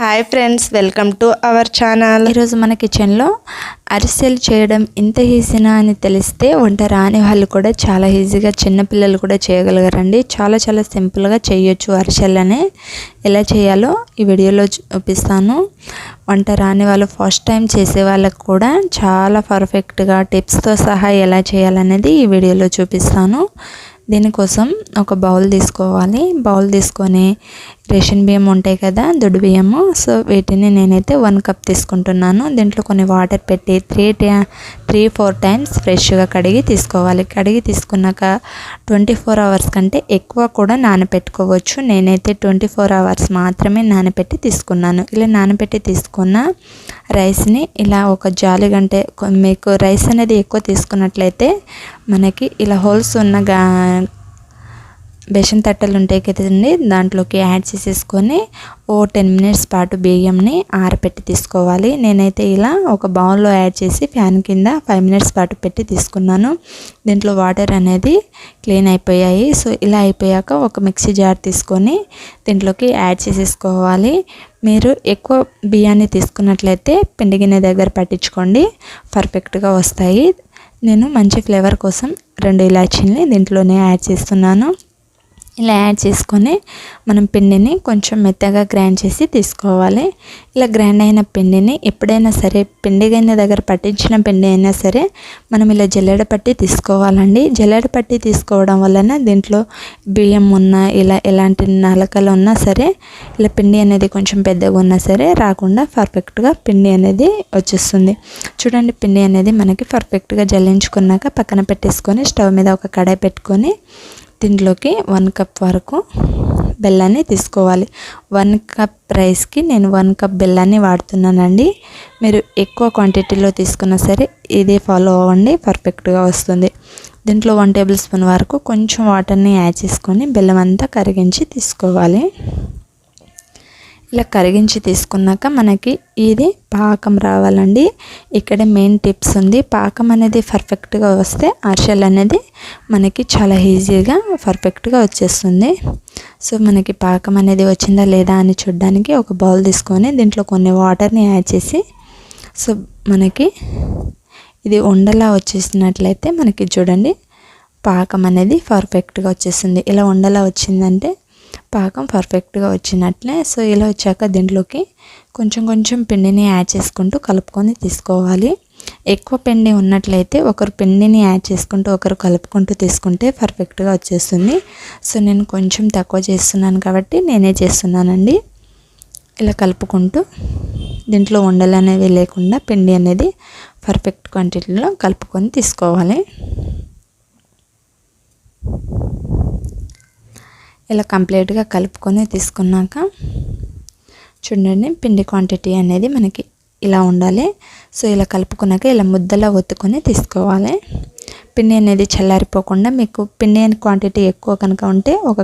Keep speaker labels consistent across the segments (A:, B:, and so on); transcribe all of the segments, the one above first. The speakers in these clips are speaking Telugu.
A: Hi friends welcome to our channel
B: ఈరోజు మన కిచెన్లో అరిసెలు చేయడం ఇంత ఈజీనా అని తెలిస్తే వంట రాని వాళ్ళు కూడా చాలా ఈజీగా చిన్నపిల్లలు కూడా చేయగలగరండి. చాలా చాలా సింపుల్గా చేయొచ్చు అరిసెలనే. ఎలా చేయాలో ఈ వీడియోలో చూపిస్తాను. వంట రాని వాళ్ళు ఫస్ట్ టైం చేసే వాళ్ళకు కూడా చాలా పర్ఫెక్ట్గా టిప్స్తో సహా ఎలా చేయాలనేది ఈ వీడియోలో చూపిస్తాను. దీనికోసం ఒక బౌల్ తీసుకోవాలి. బౌల్ తీసుకొని రేషన్ బియ్యం ఉంటాయి కదా దొడ్డు బియ్యము. సో వీటిని నేనైతే వన్ కప్ తీసుకుంటున్నాను. దీంట్లో కొన్ని వాటర్ పెట్టి త్రీ త్రీ ఫోర్ టైమ్స్ ఫ్రెష్గా కడిగి తీసుకోవాలి. కడిగి తీసుకున్నాక ట్వంటీ ఫోర్ అవర్స్ కంటే ఎక్కువ కూడా నానపెట్టుకోవచ్చు. నేనైతే ట్వంటీ ఫోర్ అవర్స్ మాత్రమే నానపెట్టి తీసుకున్నాను. ఇలా నానబెట్టి తీసుకున్న రైస్ని ఇలా ఒక జాలి గంటే మీకు రైస్ అనేది ఎక్కువ తీసుకున్నట్లయితే మనకి ఇలా హోల్స్ ఉన్న గా బేషన్ తట్టలు ఉంటాయి కదండి దాంట్లోకి యాడ్ చేసేసుకొని ఓ టెన్ మినిట్స్ పాటు బియ్యంని ఆరపెట్టి తీసుకోవాలి. నేనైతే ఇలా ఒక బౌల్లో యాడ్ చేసి ఫ్యాన్ కింద ఫైవ్ మినిట్స్ పాటు పెట్టి తీసుకున్నాను. దీంట్లో వాటర్ అనేది క్లీన్ అయిపోయాయి. సో ఇలా అయిపోయాక ఒక మిక్సీ జార్ తీసుకొని దీంట్లోకి యాడ్ చేసేసుకోవాలి. మీరు ఎక్కువ బియ్యాన్ని తీసుకున్నట్లయితే పిండి గిన్నె దగ్గర పట్టించుకోండి. పర్ఫెక్ట్గా వస్తాయి. నేను మంచి ఫ్లేవర్ కోసం రెండు ఇలాచీల్ని దీంట్లోనే యాడ్ చేస్తున్నాను. ఇలా యాడ్ చేసుకొని మనం పిండిని కొంచెం మెత్తగా గ్రైండ్ చేసి తీసుకోవాలి. ఇలా గ్రైండ్ అయిన పిండిని ఎప్పుడైనా సరే పిండి గిన్నె దగ్గర పట్టించిన పిండి అయినా సరే మనం ఇలా జల్లెడ పట్టి తీసుకోవాలండి. జల్లెడ పట్టి తీసుకోవడం వలన దీంట్లో బియ్యం ఉన్నా ఇలా ఎలాంటి నలకలు ఉన్నా సరే ఇలా పిండి అనేది కొంచెం పెద్దగా ఉన్నా సరే రాకుండా పర్ఫెక్ట్గా పిండి అనేది వచ్చేస్తుంది. చూడండి పిండి అనేది మనకి పర్ఫెక్ట్గా జల్లించుకున్నాక పక్కన పెట్టేసుకొని స్టవ్ మీద ఒక కడాయి పెట్టుకొని దీంట్లోకి వన్ కప్ వరకు బెల్లాన్ని తీసుకోవాలి. వన్ కప్ రైస్కి నేను వన్ కప్ బెల్లాన్ని వాడుతున్నానండి. మీరు ఎక్కువ క్వాంటిటీలో తీసుకున్నా సరే ఇదే ఫాలో అవ్వండి పర్ఫెక్ట్గా వస్తుంది. దీంట్లో వన్ టేబుల్ స్పూన్ వరకు కొంచెం వాటర్ని యాడ్ చేసుకొని బెల్లం అంతా కరిగించి తీసుకోవాలి. ఇలా కరిగించి తీసుకున్నాక మనకి ఇది పాకం రావాలండి. ఇక్కడ మెయిన్ టిప్స్ ఉంది. పాకం అనేది పర్ఫెక్ట్గా వస్తే అర్షల్ అనేది మనకి చాలా ఈజీగా పర్ఫెక్ట్గా వచ్చేస్తుంది. సో మనకి పాకం అనేది వచ్చిందా లేదా అని చూడడానికి ఒక బౌల్ తీసుకొని దీంట్లో కొన్ని వాటర్ని యాడ్ చేసి సో మనకి ఇది ఉండలా వచ్చేసినట్లయితే మనకి చూడండి పాకం అనేది పర్ఫెక్ట్గా వచ్చేస్తుంది. ఇలా ఉండలా వచ్చిందంటే పాకం పర్ఫెక్ట్గా వచ్చినట్లే. సో ఇలా వచ్చాక దీంట్లోకి కొంచెం కొంచెం పిండిని యాడ్ చేసుకుంటూ కలుపుకొని తీసుకోవాలి. ఎక్కువ పిండి ఉన్నట్లయితే ఒకరు పిండిని యాడ్ చేసుకుంటూ ఒకరు కలుపుకుంటూ తీసుకుంటే పర్ఫెక్ట్గా వచ్చేస్తుంది. సో నేను కొంచెం తక్కువ చేస్తున్నాను కాబట్టి నేనే చేస్తున్నానండి. ఇలా కలుపుకుంటూ దీంట్లో ఉండలు అనేవి లేకుండా పిండి అనేది పర్ఫెక్ట్ క్వాంటిటీలో కలుపుకొని తీసుకోవాలి. ఇలా కంప్లీట్గా కలుపుకొని తీసుకున్నాక చూడండి పిండి క్వాంటిటీ అనేది మనకి ఇలా ఉండాలి. సో ఇలా కలుపుకున్నాక ఇలా ముద్దలా ఒత్తుకొని తీసుకోవాలి. పిండి అనేది చల్లారిపోకుండా మీకు పిండి క్వాంటిటీ ఎక్కువ కనుక ఉంటే ఒక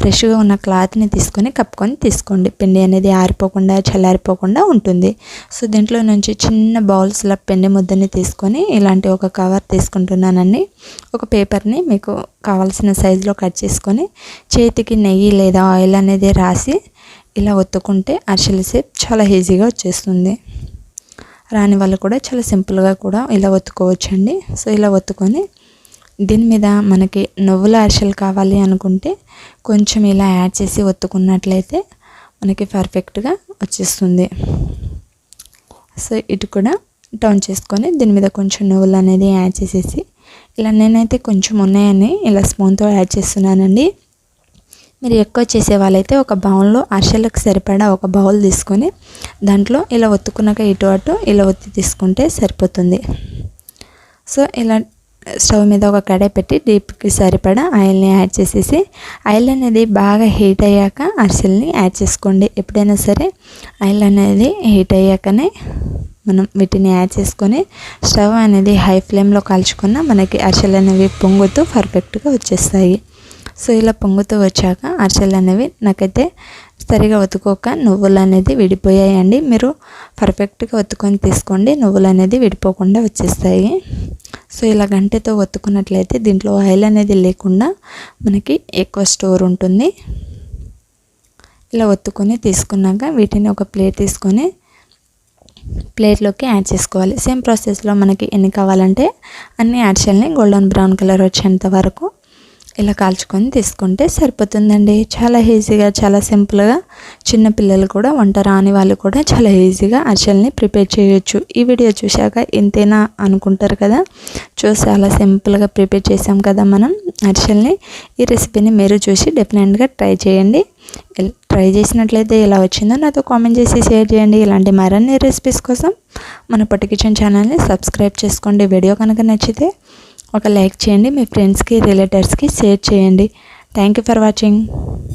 B: ఫ్రెష్గా ఉన్న క్లాత్ని తీసుకొని కప్పుకొని తీసుకోండి. పిండి అనేది ఆరిపోకుండా చల్లారిపోకుండా ఉంటుంది. సో దీంట్లో నుంచి చిన్న బౌల్స్లో పిండి ముద్దని తీసుకొని ఇలాంటి ఒక కవర్ తీసుకుంటున్నానండి. ఒక పేపర్ని మీకు కావాల్సిన సైజులో కట్ చేసుకొని చేతికి నెయ్యి లేదా ఆయిల్ అనేది రాసి ఇలా ఒత్తుకుంటే అరిసెల సేప్ చాలా ఈజీగా వచ్చేస్తుంది. రాని వాళ్ళు కూడా చాలా సింపుల్గా కూడా ఇలా ఒత్తుకోవచ్చండి. సో ఇలా ఒత్తుకొని దీని మీద మనకి నువ్వుల అరిసెలు కావాలి అనుకుంటే కొంచెం ఇలా యాడ్ చేసి ఒత్తుకున్నట్లయితే మనకి పర్ఫెక్ట్గా వచ్చేస్తుంది. సో ఇటు కూడా టర్న్ చేసుకొని దీని మీద కొంచెం నువ్వులు అనేది యాడ్ చేసేసి ఇలా నేనైతే కొంచెం ఉన్నాయని ఇలా స్పూన్తో యాడ్ చేస్తున్నానండి. మీరు ఎక్కువ చేసే వాళ్ళైతే ఒక బౌల్లో అరిసెలకు సరిపడా ఒక బౌల్ తీసుకొని దాంట్లో ఇలా ఒత్తుకున్నాక ఇటు అటు ఇలా ఒత్తి తీసుకుంటే సరిపోతుంది. సో ఇలా స్టవ్ మీద ఒక కడాయి పెట్టి డీప్కి సరిపడా ఆయిల్ని యాడ్ చేసేసి ఆయిల్ అనేది బాగా హీట్ అయ్యాక అరిసెల్ని యాడ్ చేసుకోండి. ఎప్పుడైనా సరే ఆయిల్ అనేది హీట్ అయ్యాకనే మనం వీటిని యాడ్ చేసుకొని స్టవ్ అనేది హై ఫ్లేమ్లో కాల్చుకున్న మనకి అరిసెలు అనేవి పొంగుతూ పర్ఫెక్ట్గా వచ్చేస్తాయి. సో ఇలా పొంగుతూ వచ్చాక అరిసెలు అనేవి నాకైతే సరిగా ఒత్తుకోక నువ్వులు అనేది విడిపోయాయండి. మీరు పర్ఫెక్ట్గా ఒత్తుకొని తీసుకోండి. నువ్వులు అనేది విడిపోకుండా వచ్చేస్తాయి. సో ఇలా గంటెతో ఒత్తుకున్నట్లయితే దీంట్లో ఆయిల్ అనేది లేకుండా మనకి ఎక్కువ స్టోర్ ఉంటుంది. ఇలా ఒత్తుకొని తీసుకున్నాక వీటిని ఒక ప్లేట్ తీసుకొని ప్లేట్లోకి యాడ్ చేసుకోవాలి. సేమ్ ప్రాసెస్లో మనకి ఎన్ని కావాలంటే అన్ని యాడ్షల్ని గోల్డెన్ బ్రౌన్ కలర్ వచ్చేంత వరకు ఇలా కాల్చుకొని తీసుకుంటే సరిపోతుందండి. చాలా ఈజీగా చాలా సింపుల్గా చిన్నపిల్లలు కూడా వంట రాని వాళ్ళు కూడా చాలా ఈజీగా అరిసెల్ని ప్రిపేర్ చేయొచ్చు. ఈ వీడియో చూశాక ఇంతేనా అనుకుంటారు కదా? చూసి చాలా సింపుల్గా ప్రిపేర్ చేసాం కదా మనం అరిసెల్ని ఈ రెసిపీని మీరు చూసి డెఫినెట్గా ట్రై చేయండి. ట్రై చేసినట్లయితే ఎలా వచ్చిందో నాతో కామెంట్ చేసి షేర్ చేయండి. ఇలాంటి మరిన్ని రెసిపీస్ కోసం మన పొట్టి కిచెన్ ఛానల్ని సబ్స్క్రైబ్ చేసుకోండి. వీడియో కనుక నచ్చితే ఒక లైక్ చేయండి మీ ఫ్రెండ్స్కి రిలేటివ్స్కి షేర్ చేయండి. Thank you for watching